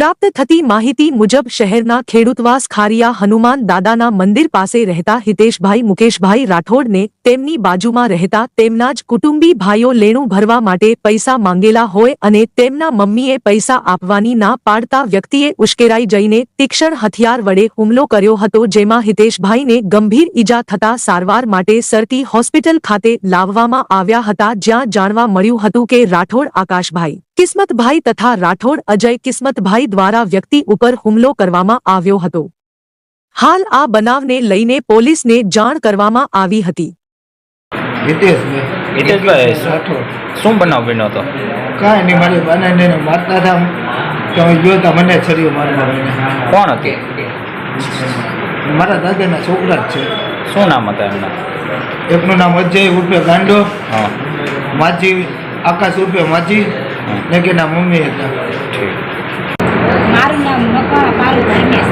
પ્રાપ્ત થતી માહિતી મુજબ શહેરના ખેડૂતવાસ ખારિયા હનુમાન દાદાના મંદિર પાસે રહેતા હિતેશભાઈ મુકેશભાઈ રાઠોડને તેમની બાજુમાં રહેતા તેમના જ કુટુંબી ભાઈઓ લેણું ભરવા માટે પૈસા માંગેલા હોય અને તેમના મમ્મીએ પૈસા આપવાની ના પાડતા વ્યક્તિએ ઉશ્કેરાઈ જઈને તીક્ષ્ણ હથિયાર વડે હુમલો કર્યો હતો, જેમાં હિતેશભાઈને ગંભીર ઈજા થતા સારવાર માટે સરટી હોસ્પિટલ ખાતે લાવવામાં આવ્યા હતા, જ્યાં જાણવા મળ્યું હતું કે રાઠોડ આકાશભાઈ કિસ્મતભાઈ તથા રાઠોડ અજય કિસ્મતભાઈ દ્વારા વ્યક્તિ ઉપર હુમલો કરવામાં આવ્યો હતો. હાલ આ બનાવને લઈને પોલીસને જાણ કરવામાં આવી હતી. હિતેશભાઈ. શું બનાવ બન્યો હતો? કાંઈ નહીં મારી બનાવીને એને મારતા હતા. તમે જોતા મને છરીઓ મારવા કોણ હતી? મારા દાદાના છોકરા જ છે. શું નામ હતા એમના? એકનું નામ અજય ઉર્ફે ગાંડો. હા. માજી આકાશ ઉર્ફે માજી. ને કે ના મમ્મી હતા મારું નામ મકવાણા પાલુ ધર્મેશ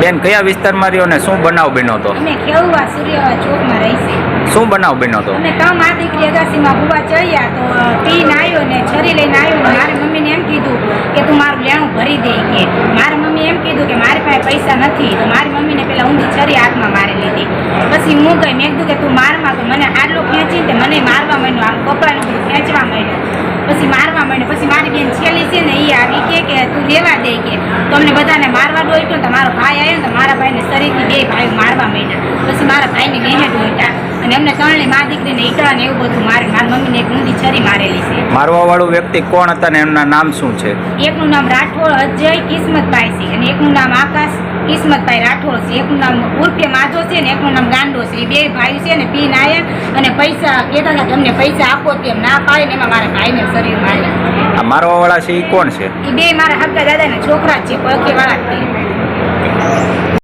બેન કયા વિસ્તારમાં રહ્યો ને શું બનાવ બન્યો હતો? અમે ખેવવા સૂર્યવા ચોકમાં રહી છે શું બનાવ બન્યો હતો? અમે કામ આ દીકરી અગાસીમાં બુવા ચડ્યા તો અ, આવ્યો ને છરી લઈને આવ્યો ને મારી મમ્મીને એમ કીધું કે તું મારું લેણું ભરી દે કે. મારી મમ્મી એમ કીધું કે મારી પાસે પૈસા નથી તો મારી મમ્મીને પેલા ઊંધી છરી હાથમાં મારી લીધી. પછી હું ગઈ મેં કીધું કે તું મારમાં તો મને આટલું ખેંચી તે મને મારવા માંડ્યો. આમ કપડાનું ખેંચવા માંડ્યો. પછી મારવા માંડ્યો પછી મારી બેન છેલ્લી છે ને એ આવી કે કે તું લેવા દે કે. તો અમને બધાને મારવા દોડ્યો તો મારો ભાઈ આવ્યો ને તો મારા ભાઈને શરીરથી બે ભાઈ મારવા માંડ્યા. પછી મારા ભાઈને ગેહે દોડ્યા અને એમને ત્રણને મા દીકરીને ઈટા ને એવું બધું મારે મારી મમ્મીને એક ઊંધી છરી મારેલી છે. મારવા વાળું વ્યક્તિ કોણ હતા ને એમના નામ શું છે? એકનું નામ રાઠોડ અજય કિસ્મતભાઈ છે અને એકનું નામ આકાશ કિસ્મતભાઈ રાઠોડ છે. એકનું નામ ઉર્ફે માધો છે ને એકનું નામ ગાંડો છે. એ બે ભાઈ છે ને પીને આવ્યા અને પૈસા કહેતા હતા કે અમને પૈસા આપો તેમ ના પાડે ને એમાં મારા ભાઈને શરીર માર્યા. મારવા વાળા છે એ કોણ છે? એ બે મારા હક્કા દાદાના છોકરા છે પગે વાળા છે.